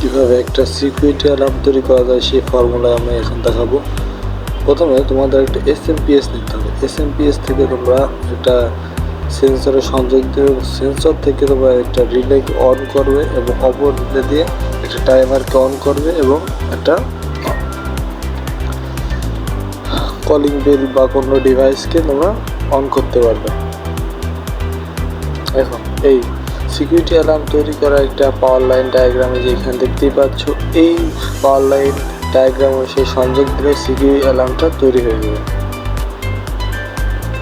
কীভাবে একটা security alarm তৈরি করা যায় সেই ফর্মুলা আমি এখন দেখাবো। প্রথমে তোমাদের একটা এস এম পি এস নিতে হবে। এস এম পি এস থেকে তোমরা একটা সেন্সরের সংযোগ দিয়ে সেন্সর থেকে তোমরা একটা রিলে অন করবে এবং অপর রিলে দিয়ে একটা টাইমারকে অন করবে এবং একটা কলিং বেল বা কোনো ডিভাইসকে তোমরা অন করতে পারবে। এখন এই সিকিউরিটি অ্যালার্ম তৈরি করা একটা পাওয়ার লাইন ডায়াগ্রামে যে এখানে দেখতেই পাচ্ছ। এই পাওয়ার লাইন ডায়াগ্রাম সেই সংযোগ দিলে সিকিউরিটি অ্যালার্মটা তৈরি হয়ে যাবে।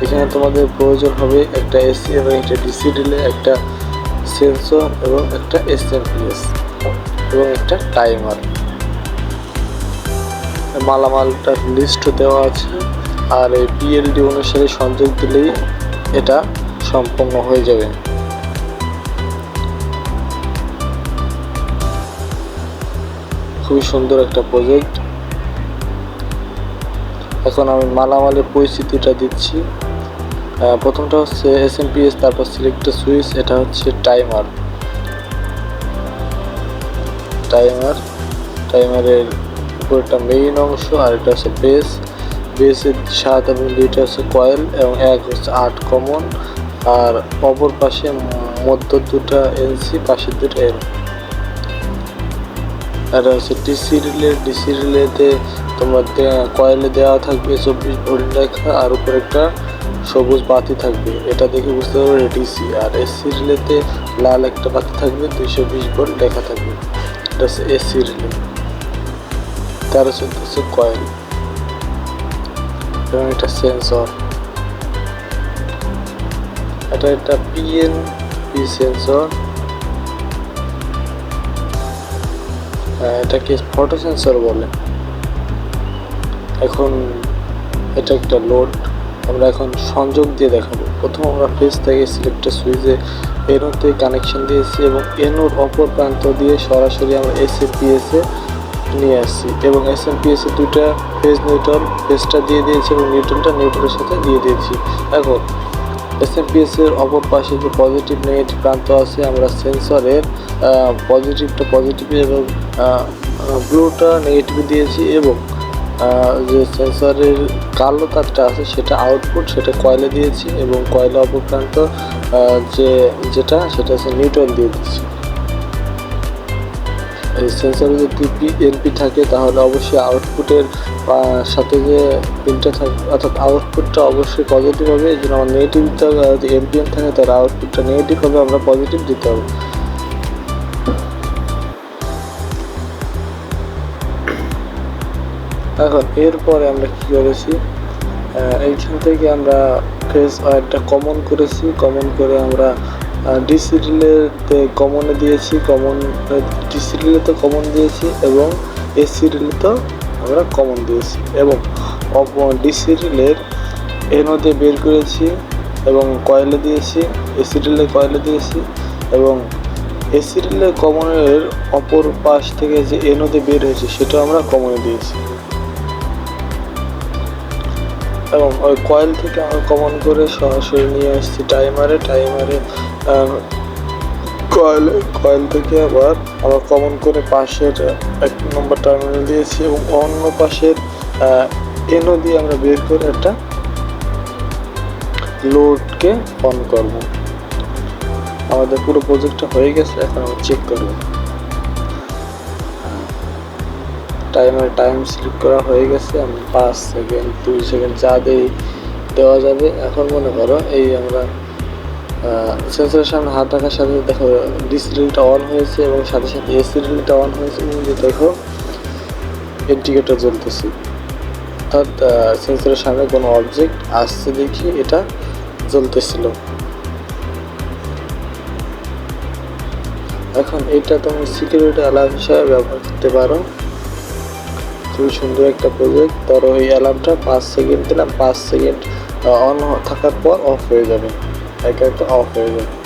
এখানে তোমাদের প্রয়োজন হবে একটা এসি এবং একটা ডিসি রিলে একটা সেন্সর এবং একটা এসএমপিএস এবং একটা টাইমার। মালামালটার লিস্ট দেওয়া আছে আর এই পিএলডি অনুসারে সংযোগ দিলেই এটা সম্পন্ন হয়ে যাবে। খুবই সুন্দর একটা প্রজেক্ট এখন আমি মালামালের পরিস্থিতিটা দিচ্ছি। প্রথমটা হচ্ছে এস এম পি এস তারপর সিলেক্ট সুইচ এটা হচ্ছে টাইমার টাইমার টাইমারের উপরটা মেইন অংশ আর এটা হচ্ছে বেস বেসের সাত এবং দুইটা হচ্ছে কয়েল এবং এক হচ্ছে আট কমন আর অপর পাশে মধ্য দুটা এনসি পাশের দুটা এল এটা হচ্ছে ডিসি রিলে ডিসি রিলেতে তোমার কয়েলে দেওয়া থাকবে চব্বিশ ভোল্ট লেখা আর উপরে একটা সবুজ বাতি থাকবে। এটা দেখে বুঝতে পারবে ডিসি আর এসি রিলেতে লাল একটা বাতি থাকবে, দুইশো বিশ ভোল্ট লেখা থাকবে। এটা হচ্ছে এসি রিলে তেরো হচ্ছে কয়েল এবং একটা সেন্সর এটা একটা পিএন পি সেন্সর এটাকে ফটো সেন্সর বলে। এখন এটা একটা লোড আমরা এখন সংযোগ দিয়ে দেখাবো। প্রথম আমরা ফেস থেকে সিলেক্টর সুইচে এনোতে কানেকশন দিয়েছি এবং এনোর অপর প্রান্ত দিয়ে সরাসরি আমরা এস এম এ নিয়ে আসছি এবং এস এম পি এ দুইটা ফেজ নিউট্রাল ফেজটা দিয়ে দিয়েছি এবং নিউট্রালটা নিউট্রালের সাথে দিয়ে দিয়েছি। এখন এস এম এর অপর পাশে যে পজিটিভ নেগেটিভ প্রান্ত আছে, আমরা সেন্সরের পজিটিভটা পজিটিভ এবং ব্লুটা নেগেটিভ দিয়েছি এবং যে সেন্সরের কালো তারটা আছে, সেটা আউটপুট সেটা কয়লা দিয়েছি এবং কয়লা অপর প্রান্ত যে, যেটা, সেটা হচ্ছে নিউট্রাল দিয়ে দিচ্ছি। সেন্সরে যদি পি এনপি থাকে, তাহলে অবশ্যই আউটপুটের সাথে যে পিনটা থাকবে অর্থাৎ আউটপুটটা অবশ্যই পজিটিভ হবে। এই জন্য আমার হবে যদি এনপিএন থাকে, তাহলে আউটপুটটা নেগেটিভ হবে, আমরা পজিটিভ দিতে হবে। এখন, এরপরে আমরা কি করেছি? এইখান থেকে আমরা ফেস ওয়ারটা কমন করেছি। কমন করে আমরা ডিসি রিলেতে কমনে দিয়েছি কমন ডিসি রিলেতে কমন দিয়েছি এবং এসি তো আমরা কমন দিয়েছি এবং ডিসি রিলের এর বের করেছি এবং কয়েলে দিয়েছি এসি রিলে কয়েলে দিয়েছি এবং এসি রিলে কমনের অপর পাশ থেকে যে এনোতে বের হয়েছে সেটা আমরা কমনে দিয়েছি। এবং ওই কয়েল থেকে আমরা কমন করে সরাসরি নিয়ে আসছি টাইমারে টাইমারে কয়েল কয়েল থেকে আবার আবার কমন করে পাশের এক নম্বর টার্মিনাল দিয়েছি এবং অন্য পাশের এনও দিয়ে আমরা বের করে একটা লোডকে অন করব। আমাদের পুরো প্রজেক্টটা হয়ে গেছে, এখন আমরা চেক করব। টাইমার টাইম সিলেক্ট করা হয়ে গেছে আমি পাঁচ সেকেন্ড দুই সেকেন্ড যা দেই, দেওয়া যাবে। এখন মনে করো এই আমরা সেন্সরের সামনে হাত রাখার সাথে দেখো ডিসি রিলটা অন হয়েছে এবং সাথে সাথে এসি রিলটা অন হয়েছে এবং দেখো ইন্ডিকেটর জ্বলতেছে। অর্থাৎ সেন্সরের সামনে কোনো অবজেক্ট আসছে দেখি এটা জ্বলতেছিল। এখন এটা তুমি সিকিউরিটি অ্যালার্ম হিসাবে ব্যবহার করতে পারো। খুবই সুন্দর একটা প্রজেক্ট ধরো এই অ্যালার্মটা পাঁচ সেকেন্ড দিলাম, পাঁচ সেকেন্ড অন থাকার পর অফ হয়ে যাবে। একে একটা অফ হয়ে যাবে